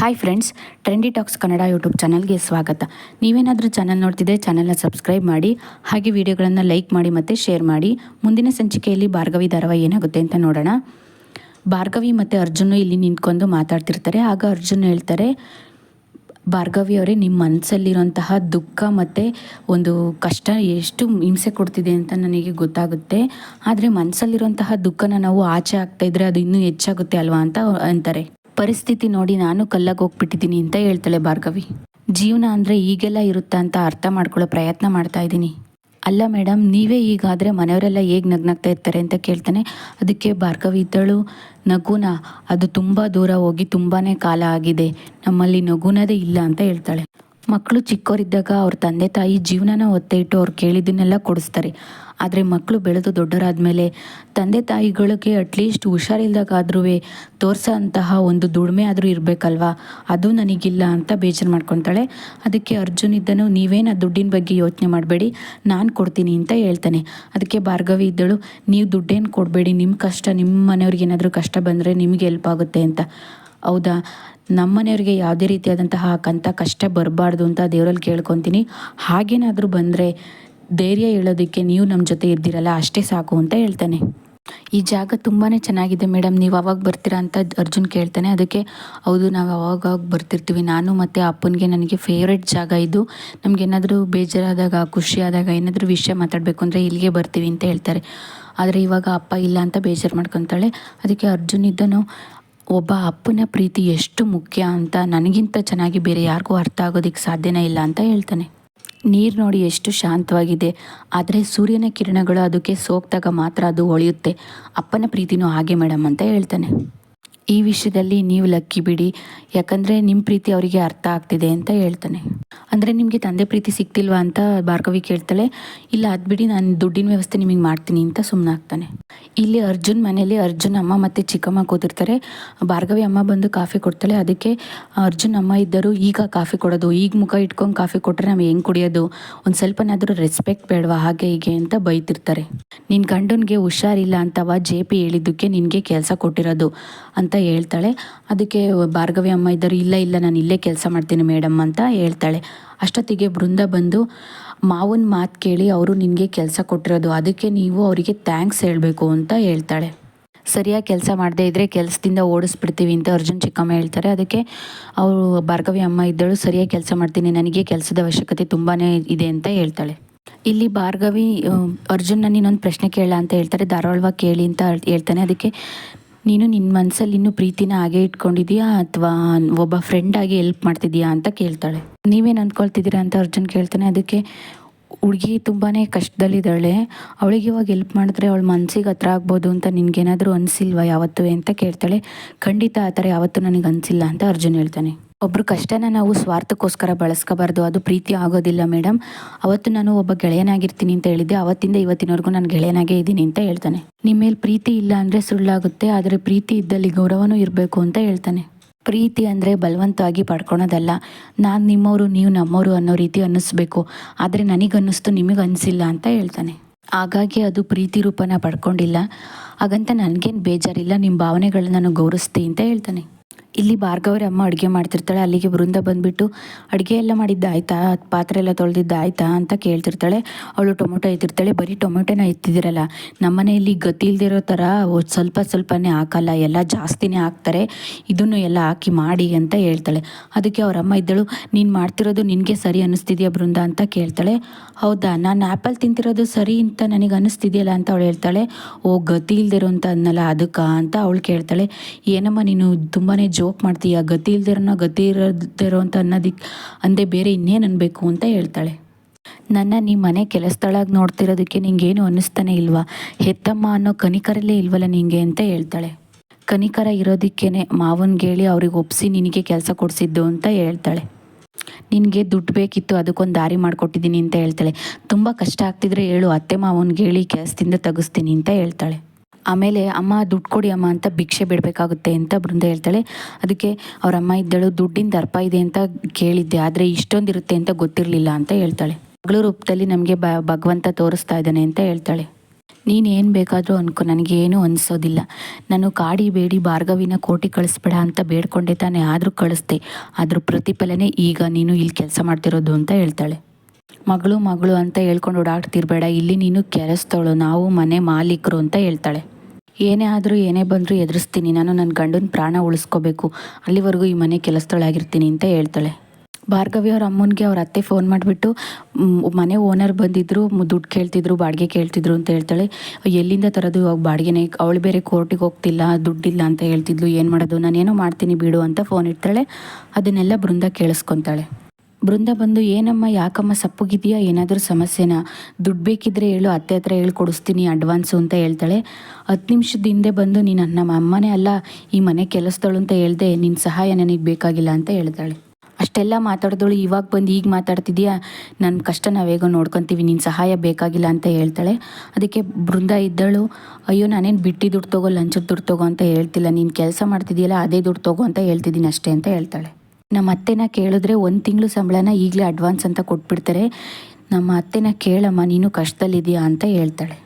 Hi friends Trendy Talks Kannada YouTube ಚಾನಲ್ಗೆ ಸ್ವಾಗತ. ನೀವೇನಾದರೂ ಚಾನಲ್ ನೋಡ್ತಿದ್ರೆ ಚಾನಲ್ನ ಸಬ್ಸ್ಕ್ರೈಬ್ ಮಾಡಿ, ಹಾಗೆ ವಿಡಿಯೋಗಳನ್ನು ಲೈಕ್ ಮಾಡಿ ಮತ್ತು ಶೇರ್ ಮಾಡಿ. ಮುಂದಿನ ಸಂಚಿಕೆಯಲ್ಲಿ ಭಾರ್ಗವಿ ಧಾರಾವಾಹಿ ಏನಾಗುತ್ತೆ ಅಂತ ನೋಡೋಣ. ಭಾರ್ಗವಿ ಮತ್ತು ಅರ್ಜುನ್ ಇಲ್ಲಿ ನಿಂತ್ಕೊಂಡು ಮಾತಾಡ್ತಿರ್ತಾರೆ. ಆಗ ಅರ್ಜುನ್ ಹೇಳ್ತಾರೆ, ಭಾರ್ಗವಿ ಅವರೇ ನಿಮ್ಮ ಮನಸ್ಸಲ್ಲಿರುವಂತಹ ದುಃಖ ಮತ್ತು ಒಂದು ಕಷ್ಟ ಎಷ್ಟು ಹಿಂಸೆ ಕೊಡ್ತಿದೆ ಅಂತ ನನಗೆ ಗೊತ್ತಾಗುತ್ತೆ. ಆದರೆ ಮನಸ್ಸಲ್ಲಿರುವಂತಹ ದುಃಖನ ನಾವು ಆಚೆ ಆಗ್ತಾ ಇದ್ರೆ ಅದು ಇನ್ನೂ ಹೆಚ್ಚಾಗುತ್ತೆ ಅಲ್ವಾ? ಅಂತ ಅಂತಾರೆ. ಪರಿಸ್ಥಿತಿ ನೋಡಿ ನಾನು ಕಲ್ಲಾಗಿ ಹೋಗ್ಬಿಟ್ಟಿದ್ದೀನಿ ಅಂತ ಹೇಳ್ತಾಳೆ ಭಾರ್ಗವಿ. ಜೀವನ ಅಂದರೆ ಈಗೆಲ್ಲ ಇರುತ್ತಾ ಅಂತ ಅರ್ಥ ಮಾಡ್ಕೊಳ್ಳೋ ಪ್ರಯತ್ನ ಮಾಡ್ತಾ ಇದ್ದೀನಿ. ಅಲ್ಲ ಮೇಡಮ್ ನೀವೇ ಈಗಾದರೆ ಮನೆಯವರೆಲ್ಲ ಹೇಗೆ ನಗ್ನಾಗ್ತಾ ಇರ್ತಾರೆ ಅಂತ ಕೇಳ್ತಾನೆ. ಅದಕ್ಕೆ ಭಾರ್ಗವಿ ಇದ್ದಳು, ನಗುನ, ಅದು ತುಂಬ ದೂರ ಹೋಗಿ ತುಂಬಾ ಕಾಲ ಆಗಿದೆ. ನಮ್ಮಲ್ಲಿ ನಗುನದೇ ಇಲ್ಲ ಅಂತ ಹೇಳ್ತಾಳೆ. ಮಕ್ಕಳು ಚಿಕ್ಕವರಿದ್ದಾಗ ಅವ್ರ ತಂದೆ ತಾಯಿ ಜೀವನನ ಒತ್ತೆ ಇಟ್ಟು ಅವ್ರು ಕೇಳಿದ್ದನ್ನೆಲ್ಲ ಕೊಡಿಸ್ತಾರೆ. ಆದರೆ ಮಕ್ಕಳು ಬೆಳೆದು ದೊಡ್ಡರಾದ ಮೇಲೆ ತಂದೆ ತಾಯಿಗಳಿಗೆ ಅಟ್ಲೀಸ್ಟ್ ಹುಷಾರಿಲ್ದಾಗಾದ್ರೂ ತೋರಿಸೋ ಅಂತಹ ಒಂದು ದುಡಿಮೆ ಆದರೂ ಇರಬೇಕಲ್ವಾ? ಅದು ನನಗಿಲ್ಲ ಅಂತ ಬೇಜಾರು ಮಾಡ್ಕೊತಾಳೆ. ಅದಕ್ಕೆ ಅರ್ಜುನ್ ಇದ್ದನು, ನೀವೇನು ಆ ದುಡ್ಡಿನ ಬಗ್ಗೆ ಯೋಚನೆ ಮಾಡಬೇಡಿ, ನಾನು ಕೊಡ್ತೀನಿ ಅಂತ ಹೇಳ್ತಾನೆ. ಅದಕ್ಕೆ ಭಾರ್ಗವಿ ಇದ್ದಳು, ನೀವು ದುಡ್ಡೇನು ಕೊಡಬೇಡಿ ನಿಮ್ಮ ಕಷ್ಟ ನಿಮ್ಮ ಮನೆಯವ್ರಿಗೆ ಏನಾದರೂ ಕಷ್ಟ ಬಂದರೆ ನಿಮಗೆ ಹೆಲ್ಪ್ ಆಗುತ್ತೆ ಅಂತ. ಹೌದಾ? ನಮ್ಮ ಮನೆಯವ್ರಿಗೆ ಯಾವುದೇ ರೀತಿಯಾದಂತಹ ಕಂತ ಕಷ್ಟ ಬರಬಾರ್ದು ಅಂತ ದೇವರಲ್ಲಿ ಕೇಳ್ಕೊತೀನಿ. ಹಾಗೇನಾದರೂ ಬಂದರೆ ಧೈರ್ಯ ಹೇಳೋದಕ್ಕೆ ನೀವು ನಮ್ಮ ಜೊತೆ ಇದ್ದೀರಲ್ಲ, ಅಷ್ಟೇ ಸಾಕು ಅಂತ ಹೇಳ್ತಾನೆ. ಈ ಜಾಗ ತುಂಬಾ ಚೆನ್ನಾಗಿದೆ ಮೇಡಮ್. ನೀವು ಅವಾಗ ಬರ್ತೀರಾ ಅಂತ ಅರ್ಜುನ್ ಕೇಳ್ತಾನೆ. ಅದಕ್ಕೆ, ಹೌದು, ನಾವು ಅವಾಗ ಬರ್ತಿರ್ತೀವಿ. ನಾನು ಮತ್ತು ಅಪ್ಪನಿಗೆ ನನಗೆ ಫೇವ್ರೆಟ್ ಜಾಗ ಇದು. ನಮಗೇನಾದರೂ ಬೇಜಾರಾದಾಗ, ಖುಷಿಯಾದಾಗ ಏನಾದರೂ ವಿಷಯ ಮಾತಾಡಬೇಕು ಅಂದರೆ ಇಲ್ಲಿಗೆ ಬರ್ತೀವಿ ಅಂತ ಹೇಳ್ತಾರೆ. ಆದರೆ ಇವಾಗ ಅಪ್ಪ ಇಲ್ಲ ಅಂತ ಬೇಜಾರು ಮಾಡ್ಕೊತಾಳೆ. ಅದಕ್ಕೆ ಅರ್ಜುನ್ ಇದ್ದನು, ಒಬ್ಬ ಅಪ್ಪನ ಪ್ರೀತಿ ಎಷ್ಟು ಮುಖ್ಯ ಅಂತ, ನನಗಿಂತ ಚೆನ್ನಾಗಿ ಬೇರೆ ಯಾರಿಗೂ ಅರ್ಥ ಆಗೋದಕ್ಕೆ ಸಾಧ್ಯನೇ ಇಲ್ಲ ಅಂತ ಹೇಳ್ತಾನೆ. ನೀರು ನೋಡಿ ಎಷ್ಟು ಶಾಂತವಾಗಿದೆ. ಆದರೆ ಸೂರ್ಯನ ಕಿರಣಗಳು ಅದಕ್ಕೆ ಸೋಕ್ದಾಗ ಮಾತ್ರ ಅದು ಹೊಳೆಯುತ್ತೆ. ಅಪ್ಪನ ಪ್ರೀತಿನೂ ಹಾಗೆ ಮೇಡಮ್ ಅಂತ ಹೇಳ್ತಾನೆ. ಈ ವಿಷಯದಲ್ಲಿ ನೀವು ಲಕ್ಕಿ ಬಿಡಿ. ಯಾಕಂದರೆ ನಿಮ್ಮ ಪ್ರೀತಿ ಅವರಿಗೆ ಅರ್ಥ ಆಗ್ತಿದೆ ಅಂತ ಹೇಳ್ತಾನೆ. ಅಂದರೆ ನಿಮಗೆ ತಂದೆ ಪ್ರೀತಿ ಸಿಗ್ತಿಲ್ವಾ ಅಂತ ಭಾರ್ಗವಿ ಕೇಳ್ತಾಳೆ. ಇಲ್ಲ, ಅದು ಬಿಡಿ, ನಾನು ದುಡ್ಡಿನ ವ್ಯವಸ್ಥೆ ನಿಮಗೆ ಮಾಡ್ತೀನಿ ಅಂತ ಸುಮ್ಮನಾಗ್ತಾನೆ ಇಲ್ಲಿ ಅರ್ಜುನ್ ಮನೇಲಿ ಅರ್ಜುನ್ ಅಮ್ಮ ಮತ್ತು ಚಿಕ್ಕಮ್ಮ ಕೂತಿರ್ತಾರೆ. ಭಾರ್ಗವಿ ಅಮ್ಮ ಬಂದು ಕಾಫಿ ಕೊಡ್ತಾಳೆ. ಅದಕ್ಕೆ ಅರ್ಜುನ್ ಅಮ್ಮ ಇದ್ದರು ಈಗ ಕಾಫಿ ಕೊಡೋದು. ಈಗ ಮುಖ ಇಟ್ಕೊಂಡು ಕಾಫಿ ಕೊಟ್ಟರೆ ನಾವು ಹೆಂಗೆ ಕುಡಿಯೋದು? ಒಂದು ಸ್ವಲ್ಪನಾದರೂ ರೆಸ್ಪೆಕ್ಟ್ ಬೇಡವಾ? ಹಾಗೆ ಹೀಗೆ ಅಂತ ಬೈತಿರ್ತಾರೆ. ನಿನ್ನ ಗಂಡನಿಗೆ ಹುಷಾರಿಲ್ಲ ಅಂತವ ಜೆ ಪಿ ಹೇಳಿದ್ದಕ್ಕೆ ನಿನಗೆ ಕೆಲಸ ಕೊಟ್ಟಿರೋದು ಅಂತ ಹೇಳ್ತಾಳೆ. ಅದಕ್ಕೆ ಭಾರ್ಗವಿ ಅಮ್ಮ ಇದ್ದರು, ಇಲ್ಲ ಇಲ್ಲ, ನಾನು ಇಲ್ಲೇ ಕೆಲಸ ಮಾಡ್ತೀನಿ ಮೇಡಮ್ ಅಂತ ಹೇಳ್ತಾಳೆ. ಅಷ್ಟೊತ್ತಿಗೆ ಬೃಂದ ಬಂದು, ಮಾವನ ಮಾತು ಕೇಳಿ ಅವರು ನಿನಗೆ ಕೆಲಸ ಕೊಟ್ಟಿರೋದು, ಅದಕ್ಕೆ ನೀವು ಅವರಿಗೆ ಥ್ಯಾಂಕ್ಸ್ ಹೇಳಬೇಕು ಅಂತ ಹೇಳ್ತಾಳೆ. ಸರಿಯಾಗಿ ಕೆಲಸ ಮಾಡದೇ ಇದ್ದರೆ ಕೆಲಸದಿಂದ ಓಡಿಸ್ಬಿಡ್ತೀವಿ ಅಂತ ಅರ್ಜುನ್ ಚಿಕ್ಕಮ್ಮ ಹೇಳ್ತಾರೆ. ಅದಕ್ಕೆ, ಅವರು ಭಾರ್ಗವಿ ಅಮ್ಮ ಇದ್ದಳು, ಸರಿಯಾಗಿ ಕೆಲಸ ಮಾಡ್ತೀನಿ, ನನಗೆ ಕೆಲಸದ ಅವಶ್ಯಕತೆ ತುಂಬಾ ಇದೆ ಅಂತ ಹೇಳ್ತಾಳೆ. ಇಲ್ಲಿ ಭಾರ್ಗವಿ ಅರ್ಜುನ್ನ ನೀನೊಂದು ಪ್ರಶ್ನೆ ಕೇಳ ಅಂತ ಹೇಳ್ತಾರೆ. ಧಾರಾಳವಾಗಿ ಕೇಳಿ ಅಂತ ಹೇಳ್ತಾನೆ. ಅದಕ್ಕೆ ನೀನು ನಿನ್ನ ಮನಸ್ಸಲ್ಲಿ ಇನ್ನೂ ಪ್ರೀತಿನ ಹಾಗೆ ಇಟ್ಕೊಂಡಿದ್ಯಾ ಅಥವಾ ಒಬ್ಬ ಫ್ರೆಂಡ್ ಆಗಿ ಹೆಲ್ಪ್ ಮಾಡ್ತಿದ್ಯಾ ಅಂತ ಕೇಳ್ತಾಳೆ. ನೀವೇನು ಅಂದ್ಕೊಳ್ತಿದ್ದೀರಾ ಅಂತ ಅರ್ಜುನ್ ಕೇಳ್ತಾನೆ, ಅದಕ್ಕೆ ಹುಡುಗಿ ತುಂಬಾ ಕಷ್ಟದಲ್ಲಿದ್ದಾಳೆ. ಅವಳಿಗೆ ಇವಾಗ ಹೆಲ್ಪ್ ಮಾಡಿದ್ರೆ ಅವಳ ಮನಸ್ಸಿಗೆ ಹತ್ರ ಆಗ್ಬೋದು ಅಂತ ನಿನಗೇನಾದರೂ ಅನಿಸಿಲ್ವಾ ಯಾವತ್ತೂ ಅಂತ ಕೇಳ್ತಾಳೆ. ಖಂಡಿತ ಆ ಥರ ಯಾವತ್ತೂ ನನಗೆ ಅನಿಸಿಲ್ಲ ಅಂತ ಅರ್ಜುನ್ ಹೇಳ್ತಾನೆ. ಒಬ್ಬರು ಕಷ್ಟನ ನಾವು ಸ್ವಾರ್ಥಕ್ಕೋಸ್ಕರ ಬಳಸ್ಕೋಬಾರ್ದು, ಅದು ಪ್ರೀತಿ ಆಗೋದಿಲ್ಲ ಮೇಡಮ್ ಅವತ್ತು ನಾನು ಒಬ್ಬ ಗೆಳೆಯನಾಗಿರ್ತೀನಿ ಅಂತ ಹೇಳಿದ್ದೆ, ಅವತ್ತಿಂದ ಇವತ್ತಿನವರೆಗೂ ನಾನು ಗೆಳೆಯನಾಗೇ ಇದ್ದೀನಿ ಅಂತ ಹೇಳ್ತಾನೆ. ನಿಮ್ಮ ಮೇಲೆ ಪ್ರೀತಿ ಇಲ್ಲ ಅಂದರೆ ಸುಳ್ಳಾಗುತ್ತೆ, ಆದರೆ ಪ್ರೀತಿ ಇದ್ದಲ್ಲಿ ಗೌರವನೂ ಇರಬೇಕು ಅಂತ ಹೇಳ್ತಾನೆ. ಪ್ರೀತಿ ಅಂದರೆ ಬಲವಂತವಾಗಿ ಪಡ್ಕೊಳೋದಲ್ಲ. ನಾನು ನಿಮ್ಮವರು ನೀವು ನಮ್ಮವರು ಅನ್ನೋ ರೀತಿ ಅನ್ನಿಸ್ಬೇಕು, ಆದರೆ ನನಗನ್ನಿಸ್ತು ನಿಮಗೆ ಅನಿಸಿಲ್ಲ ಅಂತ ಹೇಳ್ತಾನೆ. ಹಾಗಾಗಿ ಅದು ಪ್ರೀತಿ ರೂಪನ ಪಡ್ಕೊಂಡಿಲ್ಲ. ಹಾಗಂತ ನನಗೇನು ಬೇಜಾರಿಲ್ಲ ನಿಮ್ಮ ಭಾವನೆಗಳನ್ನ ನಾನು ಗೌರವಿಸ್ತೀನಿ ಅಂತ ಹೇಳ್ತಾನೆ. ಇಲ್ಲಿ ಭಾರ್ಗವ್ರ ಅಮ್ಮ ಅಡುಗೆ ಮಾಡ್ತಿರ್ತಾಳೆ, ಅಲ್ಲಿಗೆ ಬೃಂದ ಬಂದುಬಿಟ್ಟು ಅಡುಗೆ ಎಲ್ಲ ಮಾಡಿದ್ದಾಯ್ತಾ? ಪಾತ್ರೆ ಎಲ್ಲ ತೊಳೆದಿದ್ದಾಯ್ತಾ ಅಂತ ಕೇಳ್ತಿರ್ತಾಳೆ. ಅವಳು ಟೊಮೊಟೊ ಎತ್ತಿರ್ತಾಳೆ. ಬರೀ ಟೊಮೊಟೊನ ಎತ್ತಿದಿರಲ್ಲ ನಮ್ಮನೆಯಲ್ಲಿ ಗತಿ ಇಲ್ದಿರೋ ಥರ ಸ್ವಲ್ಪ ಸ್ವಲ್ಪನೇ ಹಾಕಲ್ಲ, ಎಲ್ಲ ಜಾಸ್ತಿನೇ ಹಾಕ್ತಾರೆ, ಇದನ್ನು ಎಲ್ಲ ಹಾಕಿ ಮಾಡಿ ಅಂತ ಹೇಳ್ತಾಳೆ. ಅದಕ್ಕೆ ಅವರಮ್ಮ ಇದ್ದಳು, ನೀನು ಮಾಡ್ತಿರೋದು ನಿನಗೆ ಸರಿ ಅನ್ನಿಸ್ತಿದ್ಯಾ ಬೃಂದ ಅಂತ ಕೇಳ್ತಾಳೆ. ಹೌದಾ, ನಾನು ಆ್ಯಪಲ್ ತಿಂತಿರೋದು ಸರಿ ಅಂತ ನನಗೆ ಅನ್ನಿಸ್ತಿದೆಯಲ್ಲ ಅಂತ ಅವಳು ಹೇಳ್ತಾಳೆ. ಓ ಗತಿ ಇಲ್ದಿರೋ ಅಂತ ಅನ್ನಲ್ಲ ಅದಕ್ಕೆ ಅಂತ ಅವಳು ಕೇಳ್ತಾಳೆ. ಏನಮ್ಮ ನೀನು ತುಂಬಾ ಜೋಕ್ ಮಾಡ್ತೀಯ? ಗತಿ ಇಲ್ದಿರೋನ ಗತಿ ಇರೋದಿರೋ ಅಂತ ಅನ್ನೋದಿಕ್ಕೆ ಅಂದೆ ಬೇರೆ ಇನ್ನೇನು ಅನ್ಬೇಕು ಅಂತ ಹೇಳ್ತಾಳೆ. ನನ್ನ ನಿಮ್ಮ ಮನೆ ಕೆಲಸದೊಳಗೆ ನೋಡ್ತಿರೋದಕ್ಕೆ ನಿಂಗೇನು ಅನ್ನಿಸ್ತಾನೆ ಇಲ್ವಾ? ಹೆತ್ತಮ್ಮ ಅನ್ನೋ ಕನಿಕರಲ್ಲೇ ಇಲ್ವಲ್ಲ ನಿಂಗೆ ಅಂತ ಹೇಳ್ತಾಳೆ. ಕನಿಕರ ಇರೋದಕ್ಕೇನೆ ಮಾವನ್ಗೇಳಿ ಅವ್ರಿಗೆ ಒಪ್ಸಿ ನಿನಗೆ ಕೆಲಸ ಕೊಡಿಸಿದ್ದು ಅಂತ ಹೇಳ್ತಾಳೆ. ನಿನಗೆ ದುಡ್ಡು ಬೇಕಿತ್ತು ಅದಕ್ಕೊಂದು ದಾರಿ ಮಾಡಿಕೊಟ್ಟಿದ್ದೀನಿ ಅಂತ ಹೇಳ್ತಾಳೆ. ತುಂಬ ಕಷ್ಟ ಆಗ್ತಿದ್ರೆ ಹೇಳು, ಅತ್ತೆ ಮಾವನ್ಗೆ ಹೇಳಿ ಕೆಲಸದಿಂದ ತೆಗಿಸ್ತೀನಿ ಅಂತ ಹೇಳ್ತಾಳೆ. ಆಮೇಲೆ ಅಮ್ಮ ದುಡ್ಡು ಕೊಡಿ ಅಮ್ಮ ಅಂತ ಭಿಕ್ಷೆ ಬಿಡಬೇಕಾಗುತ್ತೆ ಅಂತ ಬೃಂದ ಹೇಳ್ತಾಳೆ. ಅದಕ್ಕೆ ಅವ್ರ ಅಮ್ಮ ಇದ್ದಳು ದುಡ್ಡಿನ ದರ್ಪ ಇದೆ ಅಂತ ಕೇಳಿದ್ದೆ, ಆದರೆ ಇಷ್ಟೊಂದಿರುತ್ತೆ ಅಂತ ಗೊತ್ತಿರಲಿಲ್ಲ ಅಂತ ಹೇಳ್ತಾಳೆ. ಮಗಳು ರೂಪದಲ್ಲಿ ನಮಗೆ ಬ, ಭಗವಂತ ತೋರಿಸ್ತಾ ಇದ್ದಾನೆ ಅಂತ ಹೇಳ್ತಾಳೆ. ನೀನು ಏನು ಬೇಕಾದರೂ ಅನ್ಕೊ, ನನಗೇನು ಅನಿಸೋದಿಲ್ಲ. ನಾನು ಕಾಡಿ ಬೇಡಿ ಭಾರ್ಗವಿನ ಕೋಟಿ ಕಳಿಸ್ಬೇಡ ಅಂತ ಬೇಡ್ಕೊಂಡೆ ತಾನೇ, ಆದರೂ ಕಳಿಸ್ದೆ. ಅದ್ರ ಪ್ರತಿಫಲನೇ ಈಗ ನೀನು ಇಲ್ಲಿ ಕೆಲಸ ಮಾಡ್ತಿರೋದು ಅಂತ ಹೇಳ್ತಾಳೆ. ಮಗಳು ಮಗಳು ಅಂತ ಹೇಳ್ಕೊಂಡು ಓಡಾಡ್ತಿರ್ಬೇಡ, ಇಲ್ಲಿ ನೀನು ಕೆರೆಸ್ತಾಳು ನಾವು ಮನೆ ಮಾಲೀಕರು ಅಂತ ಹೇಳ್ತಾಳೆ. ಏನೇ ಆದರೂ ಏನೇ ಬಂದರೂ ಎದುರಿಸ್ತೀನಿ. ನಾನು ನನ್ನ ಗಂಡನ ಪ್ರಾಣ ಉಳಿಸ್ಕೋಬೇಕು. ಅಲ್ಲಿವರೆಗೂ ಈ ಮನೆ ಕೆಲಸದೊಳಾಗಿರ್ತೀನಿ ಅಂತ ಹೇಳ್ತಾಳೆ. ಭಾರ್ಗವಿ ಅವ್ರ ಅಮ್ಮನಿಗೆ ಅವ್ರ ಅತ್ತೆ ಫೋನ್ ಮಾಡಿಬಿಟ್ಟು ಮನೆ ಓನರ್ ಬಂದಿದ್ದರು ದುಡ್ಡು ಕೇಳ್ತಿದ್ರು, ಬಾಡಿಗೆ ಕೇಳ್ತಿದ್ರು ಅಂತ ಹೇಳ್ತಾಳೆ. ಎಲ್ಲಿಂದ ತರೋದು ಇವಾಗ ಬಾಡಿಗೆನೇ? ಅವಳು ಬೇರೆ ಕೋರ್ಟಿಗೆ ಹೋಗ್ತಿಲ್ಲ, ದುಡ್ಡಿಲ್ಲ ಅಂತ ಹೇಳ್ತಿದ್ಲು. ಏನು ಮಾಡೋದು? ನಾನೇನೋ ಮಾಡ್ತೀನಿ ಬಿಡು ಅಂತ ಫೋನ್ ಇಡ್ತಾಳೆ. ಅದನ್ನೆಲ್ಲ ಬೃಂದ ಕೇಳಿಸ್ಕೊತಾಳೆ. ಬೃಂದ ಬಂದು, ಏನಮ್ಮ, ಯಾಕಮ್ಮ ಸಪ್ಪಗಿದೆಯಾ? ಏನಾದರೂ ಸಮಸ್ಯೆನಾ? ದುಡ್ಡು ಬೇಕಿದ್ರೆ ಹೇಳು, ಅತ್ತೆ ಹತ್ರ ಹೇಳ್ಕೊಡಿಸ್ತೀನಿ ಅಡ್ವಾನ್ಸು ಅಂತ ಹೇಳ್ತಾಳೆ. ಹತ್ತು ನಿಮಿಷದ ಹಿಂದೆ ಬಂದು, ನೀನು ನಮ್ಮ ಅಮ್ಮನೇ ಅಲ್ಲ, ಈ ಮನೆ ಕೆಲಸದಳು ಅಂತ ಹೇಳ್ದೆ ನಿನ್ನ ಸಹಾಯ ನನಗೆ ಬೇಕಾಗಿಲ್ಲ ಅಂತ ಹೇಳ್ತಾಳೆ. ಅಷ್ಟೆಲ್ಲ ಮಾತಾಡಿದಳು. ಇವಾಗ ಬಂದು ಈಗ ಮಾತಾಡ್ತಿದ್ಯಾ? ನನ್ನ ಕಷ್ಟ ನಾವೇಗ ನೋಡ್ಕೊತೀವಿ ನಿನ್ನ ಸಹಾಯ ಬೇಕಾಗಿಲ್ಲ ಅಂತ ಹೇಳ್ತಾಳೆ. ಅದಕ್ಕೆ ಬೃಂದ ಇದ್ದಳು. ಅಯ್ಯೋ, ನಾನೇನು ಬಿಟ್ಟು ದುಡ್ಡು ತಗೋ, ಲಂಚದ ದುಡ್ಡು ತಗೋ ಅಂತ ಹೇಳ್ತಿಲ್ಲ. ನೀನು ಕೆಲಸ ಮಾಡ್ತಿದ್ದೀಯಲ್ಲ ಅದೇ ದುಡ್ಡು ತಗೋ ಅಂತ ಹೇಳ್ತಿದ್ದೀನಿ ಅಷ್ಟೇ ಅಂತ ಹೇಳ್ತಾಳೆ. ನಮ್ಮ ಅತ್ತೆನ ಕೇಳಿದ್ರೆ ಒಂದು ತಿಂಗಳು ಸಂಬಳನ ಈಗಲೇ ಅಡ್ವಾನ್ಸ್ ಅಂತ ಕೊಟ್ಬಿಡ್ತಾರೆ. ನಮ್ಮ ಅತ್ತೆನ ಕೇಳಮ್ಮ, ನೀನು ಕಷ್ಟದಲ್ಲಿದೆಯಾ ಅಂತ ಹೇಳ್ತಾಳೆ.